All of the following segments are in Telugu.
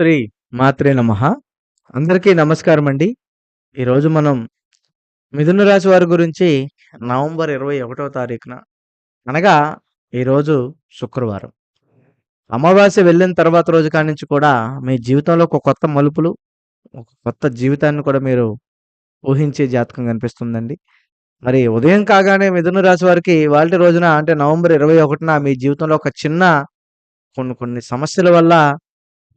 శ్రీ మాత్రే నమ. అందరికీ నమస్కారం అండి. ఈరోజు మనం మిథున రాశి వారి గురించి నవంబర్ ఇరవై ఒకటవ తారీఖున అనగా ఈరోజు శుక్రవారం. అమావాస్య వెళ్ళిన తర్వాత రోజు కానించి కూడా మీ జీవితంలో ఒక కొత్త మలుపులు ఒక కొత్త జీవితాన్ని కూడా మీరు ఊహించే జాతకం కనిపిస్తుందండి. మరి ఉదయం కాగానే మిథున రాశి వారికి వాళ్ళ రోజున అంటే నవంబర్ ఇరవై ఒకటిన మీ జీవితంలో ఒక చిన్న కొన్ని కొన్ని సమస్యల వల్ల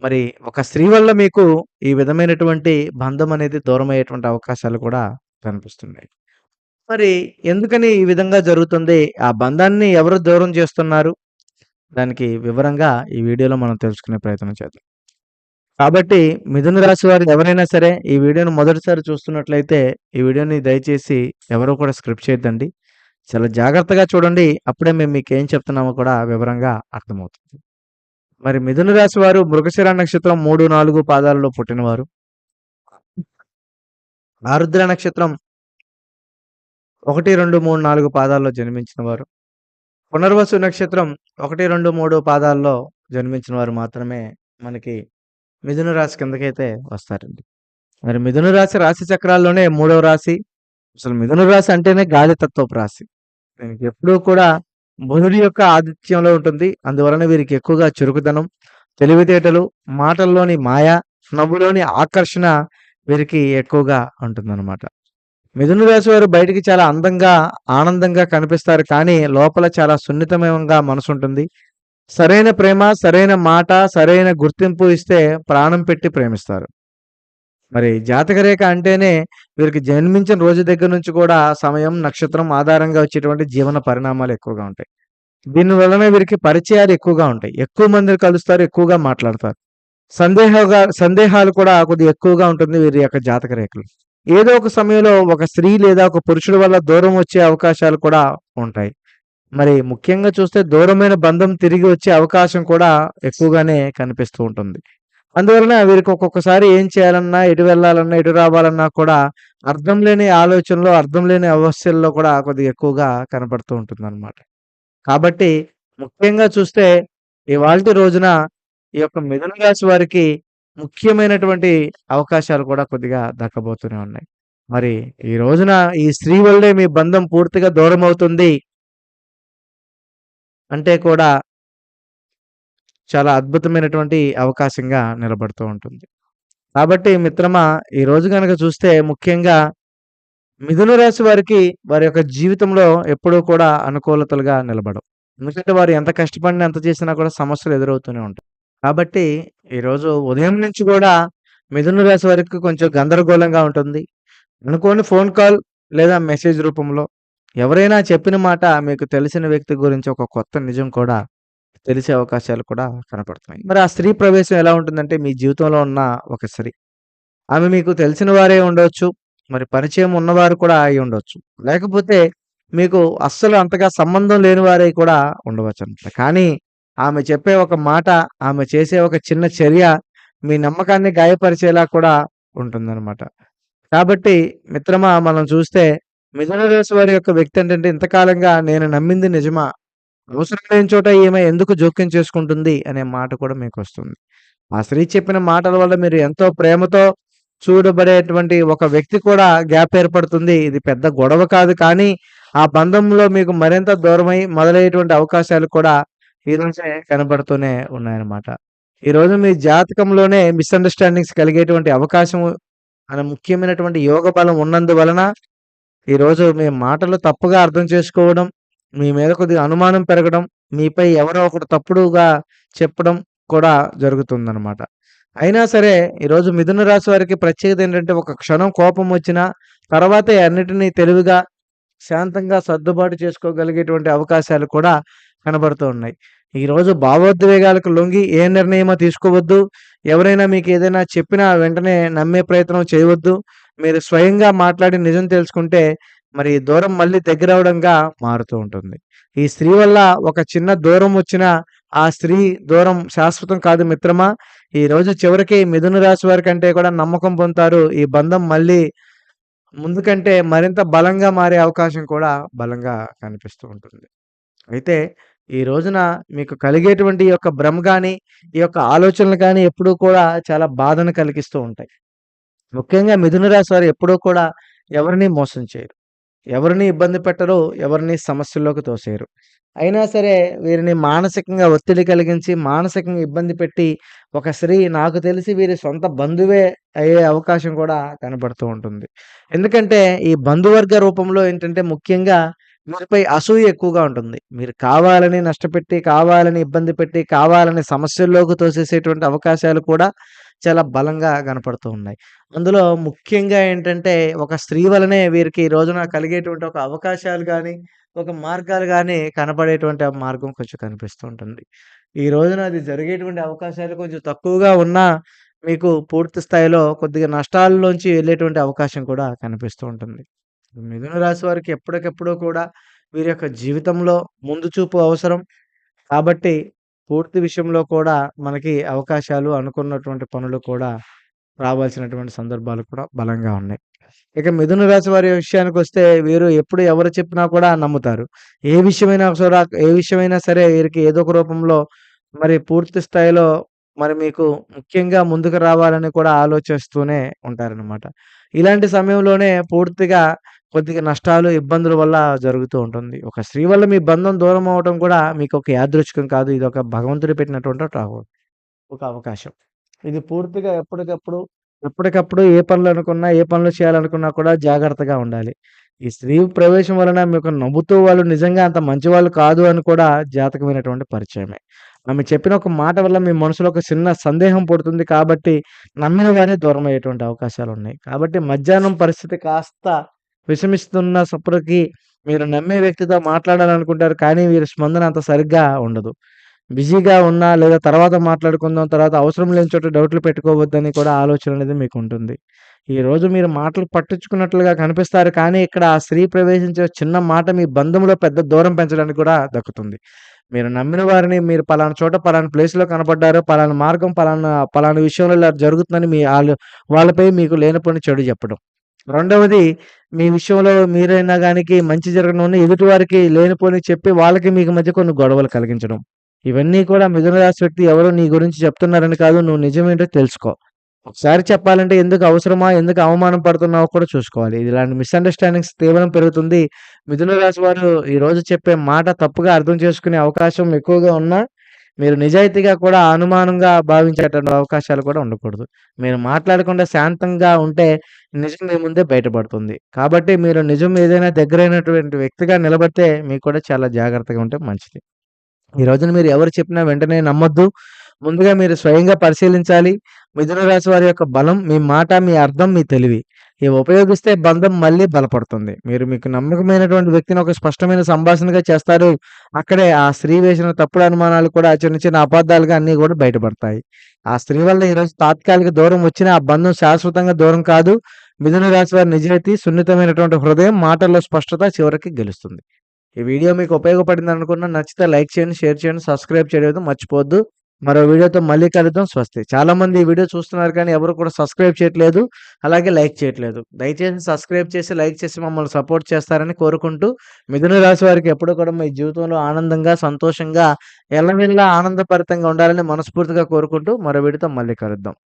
మరి ఒక స్త్రీ వల్ల మీకు ఈ విధమైనటువంటి బంధం అనేది దూరమయ్యేటువంటి అవకాశాలు కూడా కనిపిస్తున్నాయి. మరి ఎందుకని ఈ విధంగా జరుగుతుంది? ఆ బంధాన్ని ఎవరు దూరం చేస్తున్నారు? దానికి వివరంగా ఈ వీడియోలో మనం తెలుసుకునే ప్రయత్నం చేద్దాం. కాబట్టి మిథున రాశి వారు ఎవరైనా సరే ఈ వీడియోను మొదటిసారి చూస్తున్నట్లయితే ఈ వీడియోని దయచేసి ఎవరు కూడా స్క్రిప్ట్ చేయొద్దండి. చాలా జాగ్రత్తగా చూడండి. అప్పుడే మేము మీకు ఏం చెప్తున్నామో కూడా వివరంగా అర్థమవుతుంది. మరి మిథున రాశి వారు మృగశిర నక్షత్రం 3, 4 పాదాలలో పుట్టినవారు. ఆరుద్ర నక్షత్రం 1, 2, 3, 4 పాదాల్లో జన్మించిన వారు. పునర్వసు నక్షత్రం 1, 2, 3 పాదాల్లో జన్మించిన వారు మాత్రమే మనకి మిథున రాశి కిందకైతే వస్తారండి. మరి మిథున రాశి రాశి చక్రాల్లోనే మూడవ రాశి. అసలు మిథున రాశి అంటేనే గాలి తత్వపు రాశి. దీనికి ఎప్పుడూ కూడా బుధుడి యొక్క ఆతిథ్యంలో ఉంటుంది. అందువలన వీరికి ఎక్కువగా చురుకుదనం, తెలివితేటలు, మాటల్లోని మాయ, నవ్వులోని ఆకర్షణ వీరికి ఎక్కువగా ఉంటుందన్నమాట. మిథున రాశి వారు బయటికి చాలా అందంగా, ఆనందంగా కనిపిస్తారు. కానీ లోపల చాలా సున్నితమయంగా మనసుంటుంది. సరైన ప్రేమ, సరైన మాట, సరైన గుర్తింపు ఇస్తే ప్రాణం పెట్టి ప్రేమిస్తారు. మరి జాతకరేఖ అంటేనే వీరికి జన్మించిన రోజు దగ్గర నుంచి కూడా సమయం, నక్షత్రం ఆధారంగా వచ్చేటువంటి జీవన పరిణామాలు ఎక్కువగా ఉంటాయి. దీని వలన వీరికి పరిచయాలు ఎక్కువగా ఉంటాయి. ఎక్కువ మందిని కలుస్తారు, ఎక్కువగా మాట్లాడతారు. సందేహంగా సందేహాలు కూడా కొద్దిగా ఎక్కువగా ఉంటుంది వీరి యొక్క జాతక రేఖలు. ఏదో ఒక సమయంలో ఒక స్త్రీ లేదా ఒక పురుషుడు వల్ల దూరం వచ్చే అవకాశాలు కూడా ఉంటాయి. మరి ముఖ్యంగా చూస్తే దూరమైన బంధం తిరిగి వచ్చే అవకాశం కూడా ఎక్కువగానే కనిపిస్తూ ఉంటుంది. అందువలన వీరికి ఒక్కొక్కసారి ఏం చేయాలన్నా, ఎటు వెళ్ళాలన్నా, ఎటు రావాలన్నా కూడా అర్థం లేని ఆలోచనలో, అర్థం లేని అవస్థల్లో కూడా కొద్దిగా ఎక్కువగా కనపడుతూ ఉంటుందన్నమాట. కాబట్టి ముఖ్యంగా చూస్తే ఇవాళ రోజున ఈ యొక్క మిథున రాశి వారికి ముఖ్యమైనటువంటి అవకాశాలు కూడా కొద్దిగా దక్కబోతూనే ఉన్నాయి. మరి ఈ రోజున ఈ స్త్రీ వల్లే మీ బంధం పూర్తిగా దూరం అవుతుంది అంటే కూడా చాలా అద్భుతమైనటువంటి అవకాశంగా నిలబడుతూ ఉంటుంది. కాబట్టి మిత్రమా ఈ రోజు చూస్తే ముఖ్యంగా మిథున రాశి వారికి వారి యొక్క జీవితంలో ఎప్పుడూ కూడా అనుకూలతలుగా నిలబడవు. ఎందుకంటే వారు ఎంత కష్టపడినా, ఎంత చేసినా కూడా సమస్యలు ఎదురవుతూనే ఉంటాయి. కాబట్టి ఈరోజు ఉదయం నుంచి కూడా మిథున రాశి వారికి కొంచెం గందరగోళంగా ఉంటుంది. అనుకోని ఫోన్ కాల్ లేదా మెసేజ్ రూపంలో ఎవరైనా చెప్పిన మాట మీకు తెలిసిన వ్యక్తి గురించి ఒక కొత్త నిజం కూడా తెలిసే అవకాశాలు కూడా కనపడుతున్నాయి. మరి ఆ స్త్రీ ప్రవేశం ఎలా ఉంటుందంటే మీ జీవితంలో ఉన్న ఒక స్త్రీ. ఆమె మీకు తెలిసిన వారే ఉండవచ్చు మరి పరిచయం ఉన్నవారు కూడా అయి ఉండవచ్చు లేకపోతే మీకు అస్సలు అంతగా సంబంధం లేని వారే కూడా ఉండవచ్చనమాట. కానీ ఆమె చెప్పే ఒక మాట, ఆమె చేసే ఒక చిన్న చర్య మీ నమ్మకాన్ని గాయపరిచేలా కూడా ఉంటుందన్నమాట కాబట్టి మిత్రమా మనం చూస్తే మిథున రాశి వారి యొక్క వ్యక్తి ఏంటంటే ఇంతకాలంగా నేను నమ్మింది నిజమా? అవసరం లేని చోట ఈమె ఎందుకు జోక్యం చేసుకుంటుంది అనే మాట కూడా మీకొస్తుంది. ఆ స్త్రీ చెప్పిన మాటల వల్ల మీరు ఎంతో ప్రేమతో చూడబడేటువంటి ఒక వ్యక్తి కూడా గ్యాప్ ఏర్పడుతుంది. ఇది పెద్ద గొడవ కాదు. కానీ ఆ బంధంలో మీకు మరింత దూరమై మొదలయ్యేటువంటి అవకాశాలు కూడా ఈ కనబడుతూనే ఉన్నాయన్నమాట. ఈరోజు మీ జాతకంలోనే మిస్‌అండర్‌స్టాండింగ్స్ కలిగేటువంటి అవకాశం అనే ముఖ్యమైనటువంటి యోగ బలం ఉన్నందువలన ఈరోజు మీ మాటలు తప్పుగా అర్థం చేసుకోవడం, మీ మీద కొద్దిగా అనుమానం పెరగడం, మీపై ఎవరో ఒకరు తప్పుడుగా చెప్పడం కూడా జరుగుతుందనమాట. అయినా సరే ఈరోజు మిథున రాశి వారికి ప్రత్యేకత ఏంటంటే ఒక క్షణం కోపం వచ్చినా తర్వాత అన్నిటినీ తెలివిగా, శాంతంగా సర్దుబాటు చేసుకోగలిగేటువంటి అవకాశాలు కూడా కనబడుతూ ఉన్నాయి. ఈరోజు భావోద్వేగాలకు లొంగి ఏ నిర్ణయమో తీసుకోవద్దు. ఎవరైనా మీకు ఏదైనా చెప్పినా వెంటనే నమ్మే ప్రయత్నం చేయవద్దు. మీరు స్వయంగా మాట్లాడి నిజం తెలుసుకుంటే మరి దూరం మళ్ళీ దగ్గర అవడంగా మారుతూ ఉంటుంది. ఈ స్త్రీ వల్ల ఒక చిన్న దూరం వచ్చిన ఆ స్త్రీ దూరం శాశ్వతం కాదు మిత్రమా. ఈ రోజు చివరికి మిథున రాశి వారి కంటే కూడా నమ్మకం పొందుతారు. ఈ బంధం మళ్ళీ ముందు కంటే మరింత బలంగా మారే అవకాశం కూడా బలంగా కనిపిస్తూ ఉంటుంది. అయితే ఈ రోజున మీకు కలిగేటువంటి ఈ యొక్క భ్రమ కానీ ఈ యొక్క ఆలోచనలు కానీ ఎప్పుడూ కూడా చాలా బాధను కలిగిస్తూ ఉంటాయి. ముఖ్యంగా మిథున రాశి వారు ఎప్పుడూ కూడా ఎవరిని మోసం చేయరు. ఎవరిని ఇబ్బంది పెట్టరు. ఎవరిని సమస్యల్లోకి తోసేయరు. అయినా సరే వీరిని మానసికంగా ఒత్తిడి కలిగించి, మానసికంగా ఇబ్బంది పెట్టి, ఒక స్త్రీ నాకు తెలిసి వీరి సొంత బంధువే అయ్యే అవకాశం కూడా కనబడుతూ ఉంటుంది. ఎందుకంటే ఈ బంధువర్గ రూపంలో ఏంటంటే ముఖ్యంగా మీపై అసూయ ఎక్కువగా ఉంటుంది. మీరు కావాలని నష్టపెట్టి, కావాలని ఇబ్బంది పెట్టి, కావాలని సమస్యల్లోకి తోసేసేటువంటి అవకాశాలు కూడా చాలా బలంగా కనపడుతూ ఉన్నాయి. అందులో ముఖ్యంగా ఏంటంటే ఒక స్త్రీ వలనే వీరికి ఈ రోజున కలిగేటువంటి ఒక అవకాశాలు కానీ ఒక మార్గాలు కానీ కనపడేటువంటి మార్గం కొంచెం కనిపిస్తూ ఉంటుంది. ఈ రోజున అది జరిగేటువంటి అవకాశాలు కొంచెం తక్కువగా ఉన్నా, మీకు పూర్తి స్థాయిలో కొద్దిగా నష్టాల్లోంచి వెళ్ళేటువంటి అవకాశం కూడా కనిపిస్తూ ఉంటుంది. మిథున రాశి వారికి ఎప్పటికెప్పుడు కూడా వీరి యొక్క జీవితంలో ముందు చూపు అవసరం. కాబట్టి పూర్తి విషయంలో కూడా మనకి అవకాశాలు, అనుకున్నటువంటి పనులు కూడా రావాల్సినటువంటి సందర్భాలు కూడా బలంగా ఉన్నాయి. ఇక మిథున రాశి వారి విషయానికి వస్తే వీరు ఎప్పుడు ఎవరు చెప్పినా కూడా నమ్ముతారు. ఏ విషయమైనా ఏ విషయమైనా సరే వీరికి ఏదో ఒక రూపంలో మరి పూర్తి స్థాయిలో మరి మీకు ముఖ్యంగా ముందుకు రావాలని కూడా ఆలోచిస్తూనే ఉంటారనమాట. ఇలాంటి సమయంలోనే పూర్తిగా కొద్దిగా నష్టాలు, ఇబ్బందుల వల్ల జరుగుతూ ఉంటుంది. ఒక స్త్రీ వల్ల మీ బంధం దూరం అవ్వటం కూడా మీకొక యాదృచ్ఛికం కాదు. ఇదొక భగవంతుడు పెట్టినటువంటి ఒక ఒక అవకాశం. ఇది పూర్తిగా ఎప్పటికప్పుడు, ఎప్పటికప్పుడు ఏ పనులు అనుకున్నా, ఏ పనులు చేయాలనుకున్నా కూడా జాగ్రత్తగా ఉండాలి. ఈ స్త్రీ ప్రవేశం వలన మీకు నవ్వుతూ వాళ్ళు నిజంగా అంత మంచివాళ్ళు కాదు అని కూడా జాతకమైనటువంటి పరిచయమే. ఆమె చెప్పిన ఒక మాట వల్ల మీ మనసులో ఒక చిన్న సందేహం పుడుతుంది కాబట్టి నమ్మిన వారే అవకాశాలు ఉన్నాయి కాబట్టి మధ్యాహ్నం పరిస్థితి కాస్త విషమిస్తున్న సప్పుడుకి మీరు నమ్మే వ్యక్తితో మాట్లాడాలనుకుంటారు. కానీ వీరి స్పందన అంత సరిగ్గా ఉండదు. బిజీగా ఉన్నా లేదా తర్వాత మాట్లాడుకుందాం, తర్వాత అవసరం లేని చోట డౌట్లు పెట్టుకోవద్దని కూడా ఆలోచన అనేది మీకు ఉంటుంది ఈ ఈరోజు మీరు మాటలు పట్టించుకున్నట్లుగా కనిపిస్తారు. కానీ ఇక్కడ ఆ స్త్రీ ప్రవేశించే చిన్న మాట మీ బంధంలో పెద్ద దూరం పెంచడానికి కూడా దక్కుతుంది. మీరు నమ్మిన వారిని మీరు పలానా చోట పలానా ప్లేస్‌లో కనపడ్డారు. పలానా మార్గం పలానా పలానా విషయంలో ఇలా జరుగుతుందని మీ వాళ్ళు వాళ్ళపై మీకు లేనిపోని చెడు చెప్పడం. రెండవది మీ విషయంలో మీరైనా కానీ మంచి జరగడం ఎదుటి వారికి లేనిపోని చెప్పి వాళ్ళకి మీకు మధ్య కొన్ని గొడవలు కలిగించడం. ఇవన్నీ కూడా మిథున రాశి వ్యక్తి ఎవరో నీ గురించి చెప్తున్నారని కాదు. నువ్వు నిజమేంటో తెలుసుకో. ఒకసారి చెప్పాలంటే ఎందుకు అవసరమా? ఎందుకు అవమానం పడుతున్నావో కూడా చూసుకోవాలి. ఇలాంటి మిస్‌అండర్‌స్టాండింగ్స్ తీవ్రం పెరుగుతుంది. మిథున రాశి వారు ఈరోజు చెప్పే మాట తప్పుగా అర్థం చేసుకునే అవకాశం ఎక్కువగా ఉన్నా, మీరు నిజాయితీగా కూడా అనుమానంగా భావించేటువంటి అవకాశాలు కూడా ఉండకూడదు. మీరు మాట్లాడకుండా శాంతంగా ఉంటే నిజం మీ ముందే బయటపడుతుంది. కాబట్టి మీరు నిజం ఏదైనా దగ్గరైనటువంటి వ్యక్తిగా నిలబడితే మీకు కూడా చాలా జాగ్రత్తగా ఉంటే మంచిది. ఈ రోజున మీరు ఎవరు చెప్పినా వెంటనే నమ్మొద్దు. ముందుగా మీరు స్వయంగా పరిశీలించాలి. మిథున రాశి వారి యొక్క బలం మీ మాట, మీ అర్థం, మీ తెలివి. ఇవి ఉపయోగిస్తే బంధం మళ్ళీ బలపడుతుంది. మీరు మీకు నమ్మకమైనటువంటి వ్యక్తిని ఒక స్పష్టమైన సంభాషణగా చేస్తారు. అక్కడే ఆ స్త్రీ వేసిన తప్పుడు అనుమానాలు కూడా చిన్న చిన్న అబద్ధాలుగా అన్నీ కూడా బయటపడతాయి. ఆ స్త్రీ వల్ల ఈరోజు తాత్కాలిక దూరం వచ్చినా ఆ బంధం శాశ్వతంగా దూరం కాదు. మిథున రాశి వారి నిజాయితీ, సున్నితమైనటువంటి హృదయం, మాటల్లో స్పష్టత చివరికి గెలుస్తుంది. ఈ వీడియో మీకు ఉపయోగపడింది అనుకున్నా నచ్చితే లైక్ చేయండి, షేర్ చేయండి, సబ్స్క్రైబ్ చేయడం మర్చిపోద్దు మరో వీడియోతో మళ్ళీ కలుద్దాం. స్వస్తి. చాలామంది ఈ వీడియో చూస్తున్నారు కానీ ఎవరు కూడా సబ్స్క్రైబ్ చేయట్లేదు. అలాగే లైక్ చేయట్లేదు. దయచేసి సబ్స్క్రైబ్ చేసి, లైక్ చేసి మమ్మల్ని సపోర్ట్ చేస్తారని కోరుకుంటూ మిథున రాశి వారికి ఎప్పుడూ కూడా మీ జీవితంలో ఆనందంగా, సంతోషంగా, ఎల్లవెల్లా ఆనందభరితంగా ఉండాలని మనస్ఫూర్తిగా కోరుకుంటూ మరో వీడియోతో మళ్ళీ కలుద్దాం.